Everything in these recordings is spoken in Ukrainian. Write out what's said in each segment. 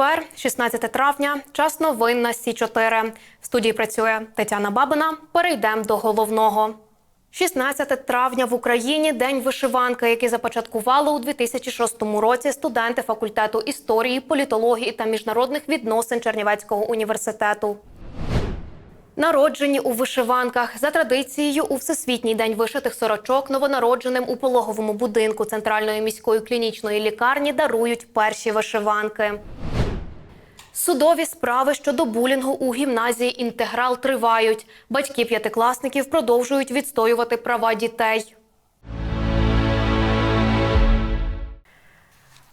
четвер, 16 травня, час новин на Сі 4 В студії працює Тетяна Бабина. Перейдемо до головного. 16 травня в Україні день вишиванки, який започаткували у 2006 році студенти факультету історії, політології та міжнародних відносин Чернівецького університету. Народжені у вишиванках за традицією у всесвітній день вишитих сорочок новонародженим у пологовому будинку центральної міської клінічної лікарні дарують перші вишиванки. Судові справи щодо булінгу у гімназії інтеграл тривають. Батьки п'ятикласників продовжують відстоювати права дітей.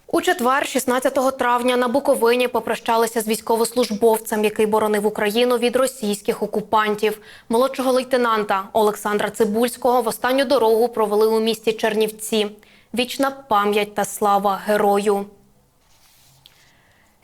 У четвер, 16 травня, на Буковині попрощалися з військовослужбовцем, який боронив Україну від російських окупантів. Молодшого лейтенанта Олександра Цибульського в останню дорогу провели у місті Чернівці. Вічна пам'ять та слава герою.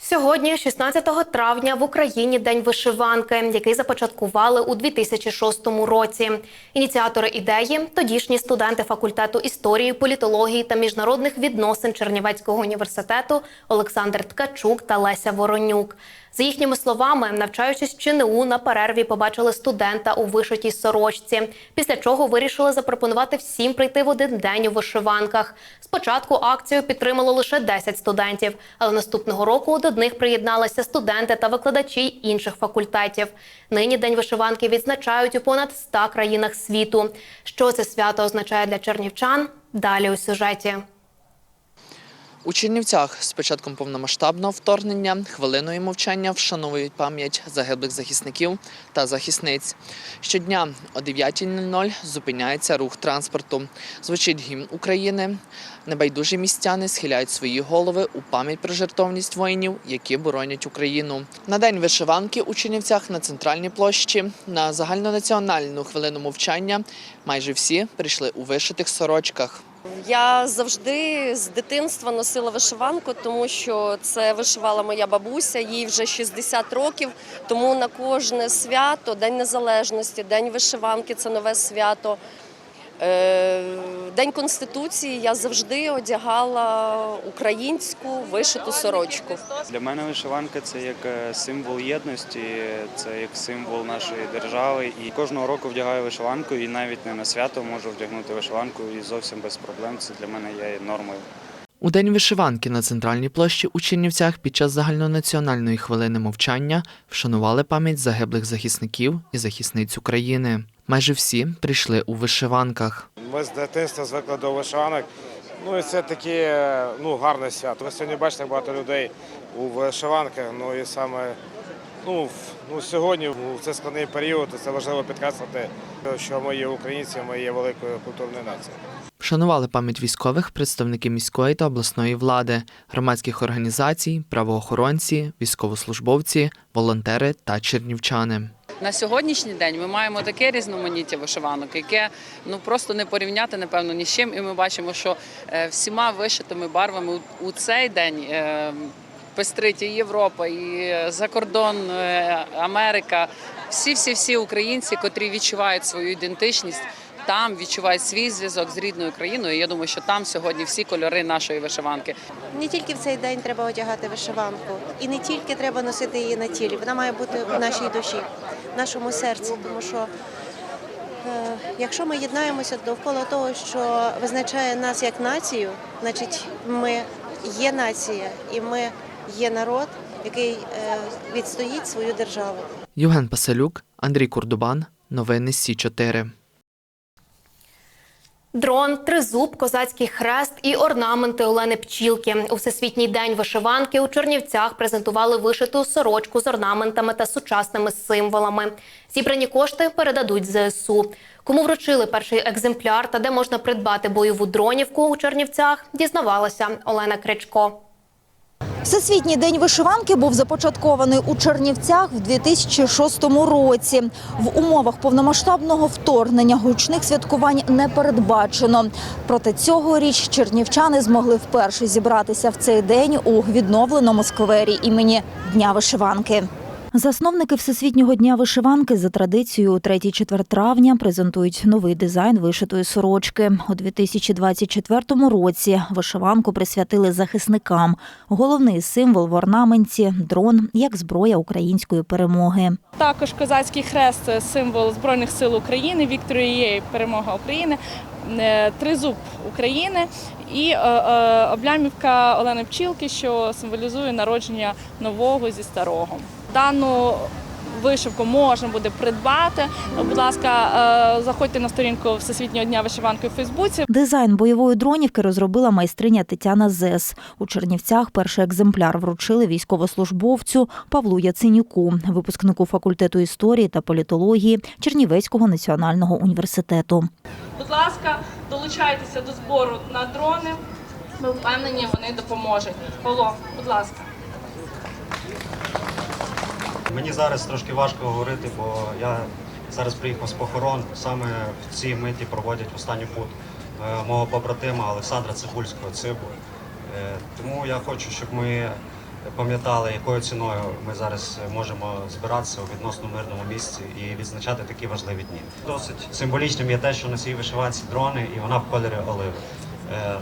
Сьогодні, 16 травня, в Україні день вишиванки, який започаткували у 2006 році. Ініціатори ідеї тодішні студенти факультету історії, політології та міжнародних відносин Чернівецького університету Олександр Ткачук та Леся Воронюк. За їхніми словами, навчаючись в ЧНУ, на перерві побачили студента у вишитій сорочці, після чого вирішили запропонувати всім прийти в один день у вишиванках. Спочатку акцію підтримало лише 10 студентів, але наступного року до них приєдналися студенти та викладачі інших факультетів. Нині день вишиванки відзначають у понад 100 країнах світу. Що це свято означає для чернівчан? Далі у сюжеті. У Чернівцях з початком повномасштабного вторгнення хвилиною мовчання вшановують пам'ять загиблих захисників та захисниць. Щодня о 9.00 зупиняється рух транспорту. Звучить гімн України. Небайдужі містяни схиляють свої голови у пам'ять про жертовність воїнів, які боронять Україну. На день вишиванки у Чернівцях на центральній площі на загальнонаціональну хвилину мовчання майже всі прийшли у вишитих сорочках. Я завжди з дитинства носила вишиванку, тому що це вишивала моя бабуся, їй вже 60 років. Тому на кожне свято, День Незалежності, День вишиванки це нове свято. Е, День Конституції я завжди одягала українську вишиту сорочку. Для мене вишиванка це як е, символ єдності, це як символ нашої держави. І кожного року вдягаю вишиванку, і навіть не на свято можу вдягнути вишиванку і зовсім без проблем. Це для мене є нормою. У день вишиванки на центральній площі у Чернівцях під час загальнонаціональної хвилини мовчання вшанували пам'ять загиблих захисників і захисниць України. Майже всі прийшли у вишиванках. Ми з дитинства звикли до вишиванок. Ну і це таке ну, гарне свято. Ви сьогодні бачите багато людей у вишиванках. Ну і саме ну, ну, сьогодні, в цей складний період, це важливо підкреслити, що ми є українці, ми є великою культурною нацією. Вшанували пам'ять військових представники міської та обласної влади, громадських організацій, правоохоронці, військовослужбовці, волонтери та чернівчани. На сьогоднішній день ми маємо таке різноманіття вишиванок, яке ну просто не порівняти напевно ні з чим. І ми бачимо, що е, всіма вишитими барвами у, цей день е, пестрить і Європа, і е, за кордон е, Америка. Всі, всі, всі українці, котрі відчувають свою ідентичність. Там відчувають свій зв'язок з рідною країною. І Я думаю, що там сьогодні всі кольори нашої вишиванки. Не тільки в цей день треба одягати вишиванку, і не тільки треба носити її на тілі. Вона має бути в нашій душі, в нашому серці. Тому що е, якщо ми єднаємося довкола того, що визначає нас як націю, значить ми є нація і ми є народ, який е, відстоїть свою державу. Євген Паселюк, Андрій Курдубан. Новини Сі 4 Дрон, тризуб, козацький хрест і орнаменти Олени Пчілки. У всесвітній день вишиванки у Чернівцях презентували вишиту сорочку з орнаментами та сучасними символами. Зібрані кошти передадуть ЗСУ. Кому вручили перший екземпляр та де можна придбати бойову дронівку у Чернівцях, дізнавалася Олена Кричко. Всесвітній день вишиванки був започаткований у Чернівцях в 2006 році. В умовах повномасштабного вторгнення гучних святкувань не передбачено. Проте цьогоріч чернівчани змогли вперше зібратися в цей день у відновленому сквері імені Дня вишиванки. Засновники Всесвітнього дня вишиванки за традицією у 3-4 травня презентують новий дизайн вишитої сорочки. У 2024 році вишиванку присвятили захисникам. Головний символ в орнаменті дрон як зброя української перемоги. Також козацький хрест символ Збройних сил України, Вікторієї перемога України, е, тризуб України і е, е, облямівка Олени Пчілки, що символізує народження нового зі старого. Дану вишивку можна буде придбати. Будь ласка, е, заходьте на сторінку Всесвітнього дня вишиванки у Фейсбуці. Дизайн бойової дронівки розробила майстриня Тетяна Зес. У Чернівцях перший екземпляр вручили військовослужбовцю Павлу Яценюку, випускнику факультету історії та політології Чернівецького національного університету. Будь ласка, долучайтеся до збору на дрони. Ми впевнені, вони допоможуть. Павло, будь ласка. Мені зараз трошки важко говорити, бо я зараз приїхав з похорон. Саме в цій миті проводять останню пут е, мого побратима Олександра Цибульського Цибу. Е, Тому я хочу, щоб ми пам'ятали, якою ціною ми зараз можемо збиратися у відносно мирному місці і відзначати такі важливі дні. Досить символічним є те, що на цій вишиванці дрони, і вона в кольорі оливи. Е,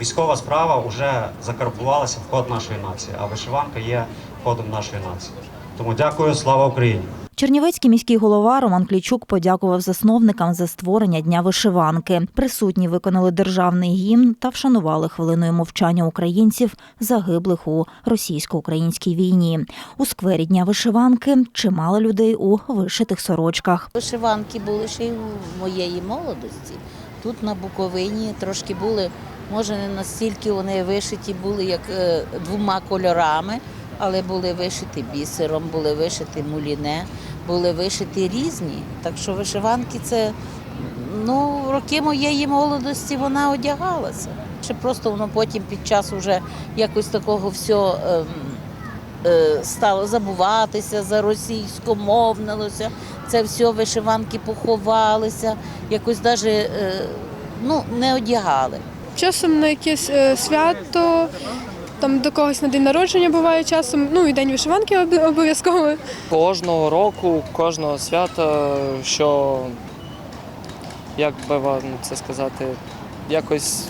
Військова справа вже закарбувалася в код нашої нації, а вишиванка є кодом нашої нації. Тому дякую, слава Україні! Чернівецький міський голова Роман Клічук подякував засновникам за створення дня вишиванки. Присутні виконали державний гімн та вшанували хвилиною мовчання українців, загиблих у російсько-українській війні. У сквері дня вишиванки чимало людей у вишитих сорочках. Вишиванки були ще й у моєї молодості. Тут на Буковині трошки були, може не настільки вони вишиті були, як е, двома кольорами, але були вишиті бісером, були вишиті муліне, були вишиті різні. Так що вишиванки це ну, роки моєї молодості вона одягалася. Чи просто воно потім під час уже якось такого всього. ем, е, стало забуватися, заросійськомовнилося, це все вишиванки поховалися, якось навіть ну, не одягали. Часом на якесь е, свято, там до когось на день народження буває часом, ну і день вишиванки обов'язково. Кожного року, кожного свята, що як би вам це сказати, якось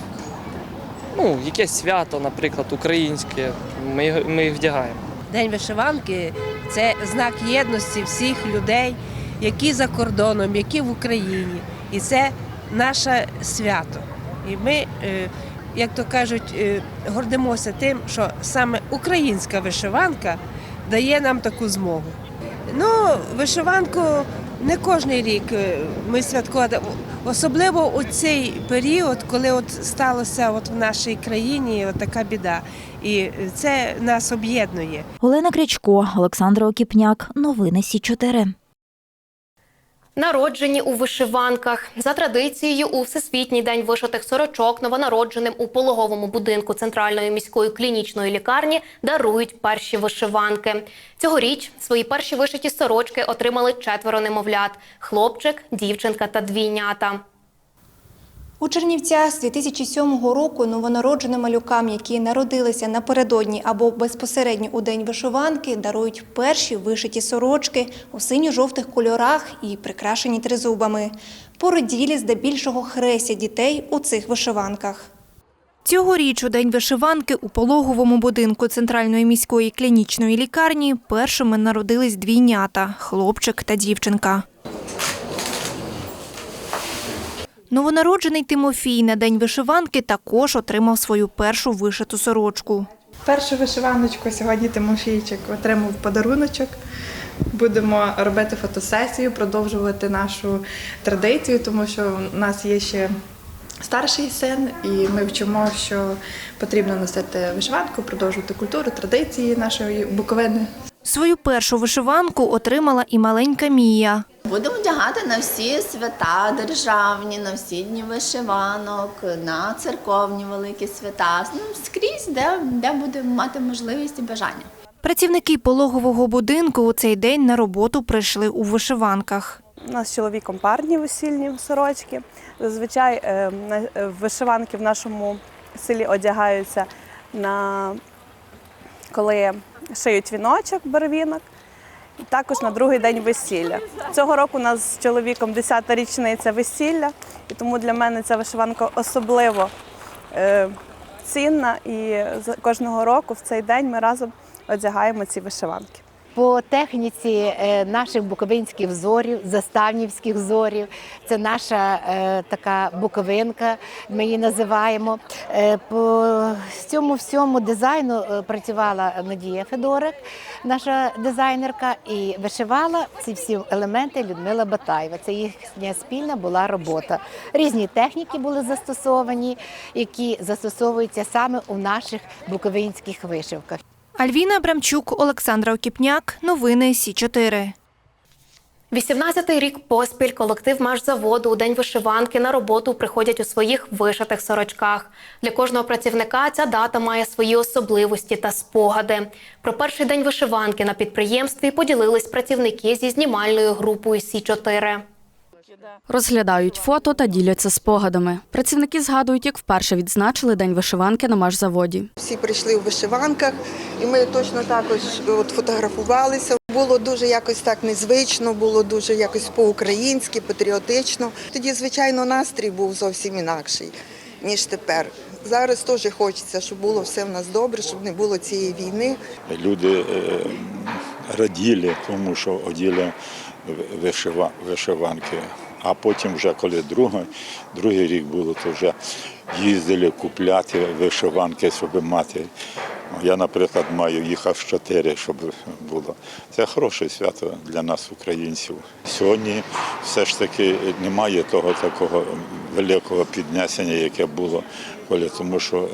ну, якесь свято, наприклад, українське, ми, його- ми їх вдягаємо. День вишиванки це знак єдності всіх людей, які за кордоном, які в Україні. І це наше свято. І ми, е, як то кажуть, е, гордимося тим, що саме українська вишиванка дає нам таку змогу. Ну, вишиванку не кожен рік е, ми святкуємо, особливо у цей період, коли от сталося от в нашій країні от така біда. І це нас об'єднує. Олена Крячко, Олександра Окіпняк. Новини Сі 4 Народжені у вишиванках за традицією у всесвітній день вишитих сорочок новонародженим у пологовому будинку центральної міської клінічної лікарні дарують перші вишиванки. Цьогоріч свої перші вишиті сорочки отримали четверо немовлят: хлопчик, дівчинка та двійнята. У Чернівцях з 2007 року новонародженим малюкам, які народилися напередодні або безпосередньо у день вишиванки, дарують перші вишиті сорочки у синьо-жовтих кольорах і прикрашені тризубами. Породілі здебільшого хрестя дітей у цих вишиванках. Цьогоріч у день вишиванки у пологовому будинку центральної міської клінічної лікарні першими народились двійнята – хлопчик та дівчинка. Новонароджений Тимофій на день вишиванки також отримав свою першу вишиту сорочку. Першу вишиваночку сьогодні Тимофійчик отримав подаруночок. Будемо робити фотосесію, продовжувати нашу традицію, тому що в нас є ще старший син, і ми вчимо, що потрібно носити вишиванку, продовжувати культуру, традиції нашої Буковини. Свою першу вишиванку отримала і маленька Мія. Будемо вдягати на всі свята державні, на всі дні вишиванок, на церковні великі свята. Ну, скрізь, де, де будемо мати можливість і бажання. Працівники пологового будинку у цей день на роботу прийшли у вишиванках. У нас з чоловіком парні весільні сорочки. Зазвичай е, на- е, вишиванки в нашому селі одягаються на коли шиють віночок, барвінок. Також на другий день весілля. Цього року у нас з чоловіком 10-та річниця весілля, і тому для мене ця вишиванка особливо е, цінна. І кожного року в цей день ми разом одягаємо ці вишиванки. По техніці е, наших буковинських взорів, заставнівських зорів, це наша е, така буковинка, ми її називаємо. Е, по цьому всьому дизайну працювала Надія Федорик, наша дизайнерка, і вишивала ці всі елементи Людмила Батаєва. Це їхня спільна була робота. Різні техніки були застосовані, які застосовуються саме у наших буковинських вишивках. Альвіна Абрамчук, Олександра Окіпняк. Новини Сі 4 18-й рік поспіль колектив Машзаводу у день вишиванки на роботу приходять у своїх вишитих сорочках. Для кожного працівника ця дата має свої особливості та спогади. Про перший день вишиванки на підприємстві поділились працівники зі знімальною групою Сі 4 Розглядають фото та діляться спогадами. Працівники згадують, як вперше відзначили День вишиванки на машзаводі. Всі прийшли у вишиванках, і ми точно також от фотографувалися. Було дуже якось так незвично, було дуже якось по-українськи, патріотично. Тоді, звичайно, настрій був зовсім інакший, ніж тепер. Зараз теж хочеться, щоб було все в нас добре, щоб не було цієї війни. Люди е, раділи тому, що оділи вишива, вишиванки. А потім, вже коли другий, другий рік було, то вже їздили купляти вишиванки, щоб мати. Я, наприклад, маю їх аж чотири, щоб було. Це хороше свято для нас, українців. Сьогодні все ж таки немає того такого великого піднесення, яке було, коли тому що е,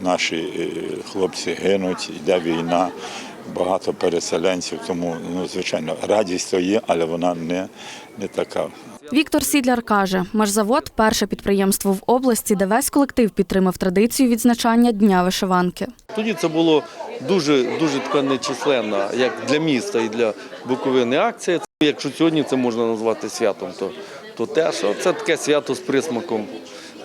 наші е, хлопці гинуть, йде війна, багато переселенців, тому ну, звичайно радість то є, але вона не, не така. Віктор Сідляр каже, машзавод перше підприємство в області, де весь колектив підтримав традицію відзначання Дня вишиванки. Тоді це було дуже дуже така нечисленна, як для міста і для Буковини акція. Якщо сьогодні це можна назвати святом, то, то теж це таке свято з присмаком.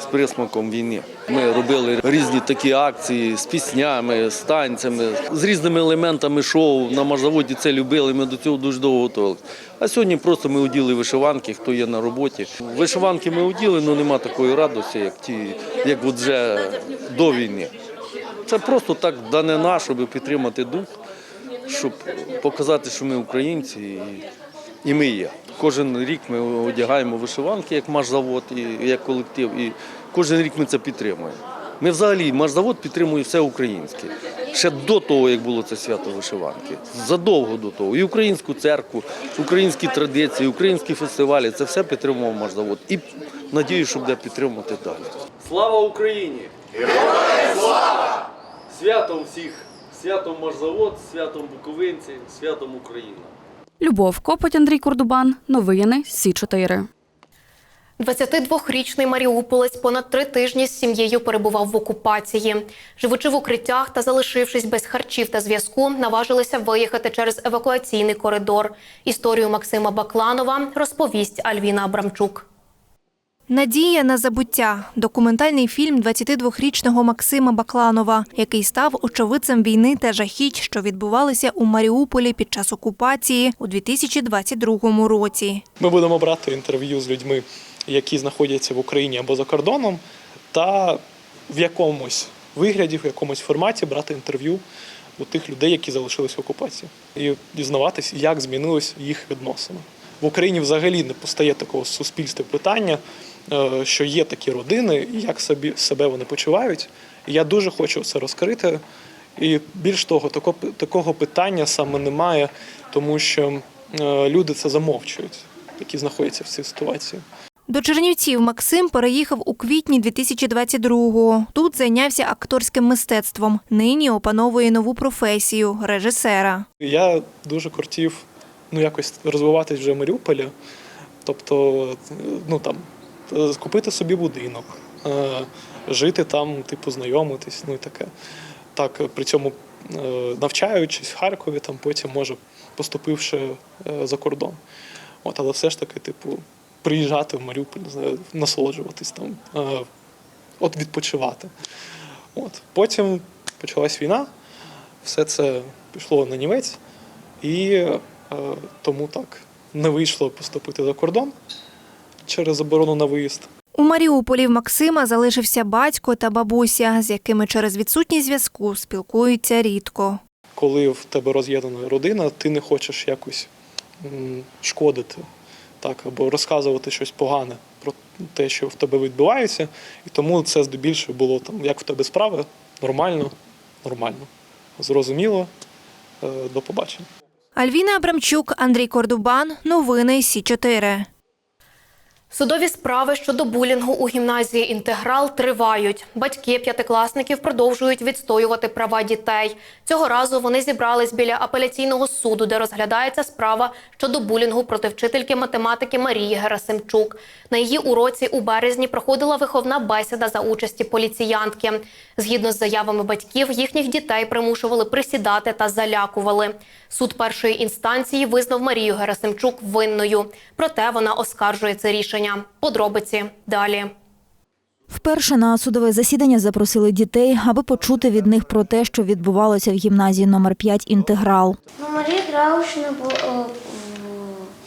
З присмаком війни ми робили різні такі акції з піснями, з танцями, з різними елементами шоу. На Машзаводі це любили. Ми до цього дуже довго готувалися. А сьогодні просто ми оділи вишиванки, хто є на роботі. Вишиванки ми оділи, але нема такої радості, як ті, як от вже до війни. Це просто так данина, щоб підтримати дух, щоб показати, що ми українці і, ми є. Кожен рік ми одягаємо вишиванки, як машзавод, і як колектив, і кожен рік ми це підтримуємо. Ми взагалі машзавод підтримує все українське. Ще до того, як було це свято вишиванки, задовго до того. І українську церкву, українські традиції, українські фестивалі це все підтримував машзавод. І надію, що буде підтримувати далі. Слава Україні! Героям слава! Святом всіх, святом Машзавод, святом Буковинці, святом Україна. Любов Копоть, Андрій Кордубан. Новини Сі 4 22-річний маріуполець понад три тижні з сім'єю перебував в окупації. Живучи в укриттях та залишившись без харчів та зв'язку, наважилися виїхати через евакуаційний коридор. Історію Максима Бакланова розповість Альвіна Абрамчук. Надія на забуття документальний фільм 22-річного Максима Бакланова, який став очевидцем війни та жахіть, що відбувалися у Маріуполі під час окупації у 2022 році. Ми будемо брати інтерв'ю з людьми, які знаходяться в Україні або за кордоном, та в якомусь вигляді, в якомусь форматі брати інтерв'ю у тих людей, які залишились в окупації, і дізнаватись, як змінились їх відносини. В Україні взагалі не постає такого суспільства питання, що є такі родини, як собі себе вони почувають. І я дуже хочу це розкрити. І більш того, такого, такого питання саме немає, тому що е, люди це замовчують, які знаходяться в цій ситуації. До Чернівців Максим переїхав у квітні 2022-го. Тут зайнявся акторським мистецтвом. Нині опановує нову професію режисера. Я дуже хотів ну, якось розвиватись вже в Маріуполі, тобто ну, там, е, купити собі будинок, е, жити там, типу, знайомитись, ну і таке. Так, при цьому е, навчаючись в Харкові, там, потім, може, поступивши е, за кордон. От, але все ж таки, типу, приїжджати в Маріуполь, насолоджуватись там, е, от відпочивати. От. Потім почалась війна, все це пішло на німець. І Е, Тому так не вийшло поступити за кордон через заборону на виїзд. У Маріуполі в Максима залишився батько та бабуся, з якими через відсутність зв'язку спілкуються рідко. Коли в тебе роз'єднана родина, ти не хочеш якось шкодити, так, або розказувати щось погане про те, що в тебе відбувається. І тому це здебільшого було там, як в тебе справи, нормально, нормально. Зрозуміло, Е, до побачення. Альвіна Абрамчук, Андрій Кордубан. Новини Сі 4 Судові справи щодо булінгу у гімназії Інтеграл тривають. Батьки п'ятикласників продовжують відстоювати права дітей. Цього разу вони зібрались біля апеляційного суду, де розглядається справа щодо булінгу проти вчительки математики Марії Герасимчук. На її уроці у березні проходила виховна бесіда за участі поліціянтки. Згідно з заявами батьків, їхніх дітей примушували присідати та залякували. Суд першої інстанції визнав Марію Герасимчук винною. Проте вона оскаржує це рішення. Подробиці далі. Вперше на судове засідання запросили дітей, аби почути від них про те, що відбувалося в гімназії номер 5 «Інтеграл». Ну, Марія Драушина бу- е,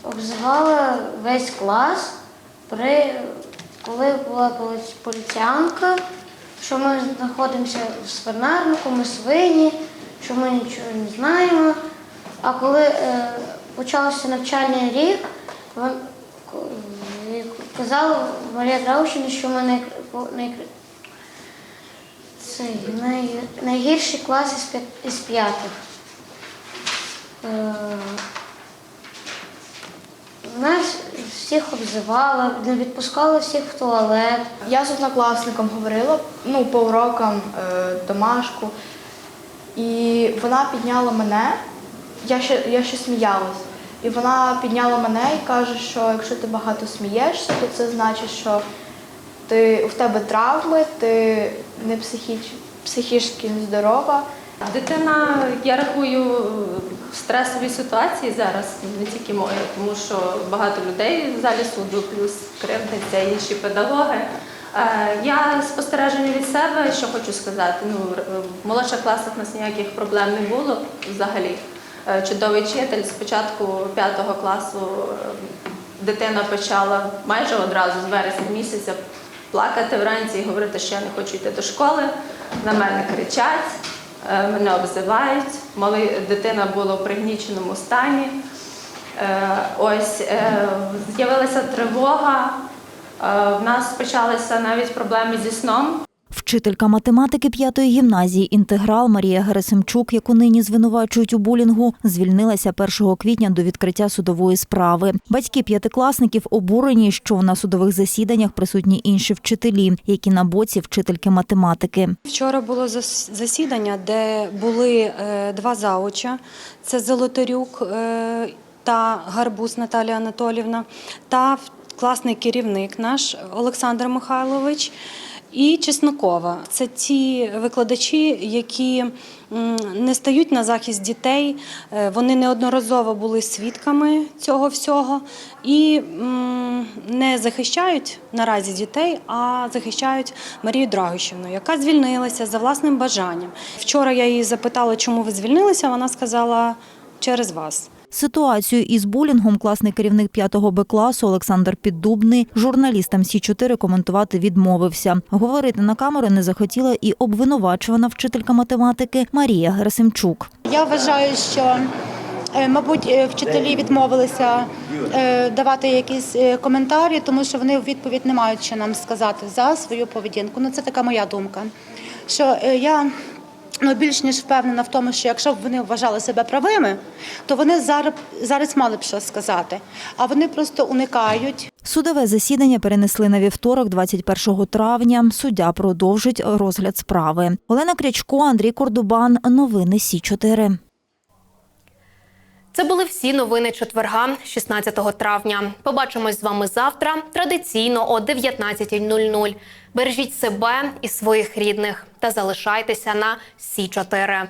обзивала весь клас, при, коли була полі- поліціянка, що ми знаходимося в свинарнику, ми свині, що ми нічого не знаємо. А коли е, почався навчальний рік, вон, е, казала Марія Драушина, що ми най, най, цей, най, найгірший клас із, із п'ятих. Е, Нас всіх обзивали, не відпускали всіх в туалет. Я з однокласником говорила ну, по урокам е, домашку, і вона підняла мене, я ще, я ще сміялась. І вона підняла мене і каже, що якщо ти багато смієшся, то це значить, що ти, в тебе травми, ти не психіч, психічно здорова. Дитина, я рахую, в стресовій ситуації зараз, не тільки моя, тому що багато людей в залі суду, плюс кривдниця, інші педагоги. Е, Я спостереження від себе, що хочу сказати, ну, в молодших класах у нас ніяких проблем не було взагалі. Е, Чудовий вчитель, з початку п'ятого класу е, дитина почала майже одразу з вересня місяця плакати вранці і говорити, що я не хочу йти до школи, на мене кричать. Е, мене обзивають. Малий дитина була в пригніченому стані. Ось з'явилася тривога. В нас почалися навіть проблеми зі сном. Вчителька математики п'ятої гімназії «Інтеграл» Марія Герасимчук, яку нині звинувачують у булінгу, звільнилася 1 квітня до відкриття судової справи. Батьки п'ятикласників обурені, що на судових засіданнях присутні інші вчителі, які на боці вчительки математики. Вчора було зас- засідання, де були е, два зауча: це Золотарюк е, та Гарбуз Наталія Анатолівна, та класний керівник наш Олександр Михайлович. І Чеснокова це ті викладачі, які не стають на захист дітей. Е, Вони неодноразово були свідками цього всього і не захищають наразі дітей, а захищають Марію Драгощівну, яка звільнилася за власним бажанням. Вчора я її запитала, чому ви звільнилися. Вона сказала через вас. Ситуацію із булінгом класний керівник 5 Б класу Олександр Піддубний журналістам Сі 4 коментувати відмовився. Говорити на камеру не захотіла і обвинувачувана вчителька математики Марія Герасимчук. Я вважаю, що е, мабуть е, вчителі відмовилися е, давати якісь коментарі, тому що вони у відповідь не мають що нам сказати за свою поведінку. Ну це така моя думка. Що я ну, більш ніж впевнена в тому, що якщо б вони вважали себе правими, то вони зараз, зараз мали б що сказати. А вони просто уникають. Судове засідання перенесли на вівторок, 21 травня. Суддя продовжить розгляд справи. Олена Крячко, Андрій Кордубан. Новини Сі 4 Це були всі новини четверга, 16 травня. Побачимось з вами завтра, традиційно о 19.00. Бережіть себе і своїх рідних та залишайтеся на Сі 4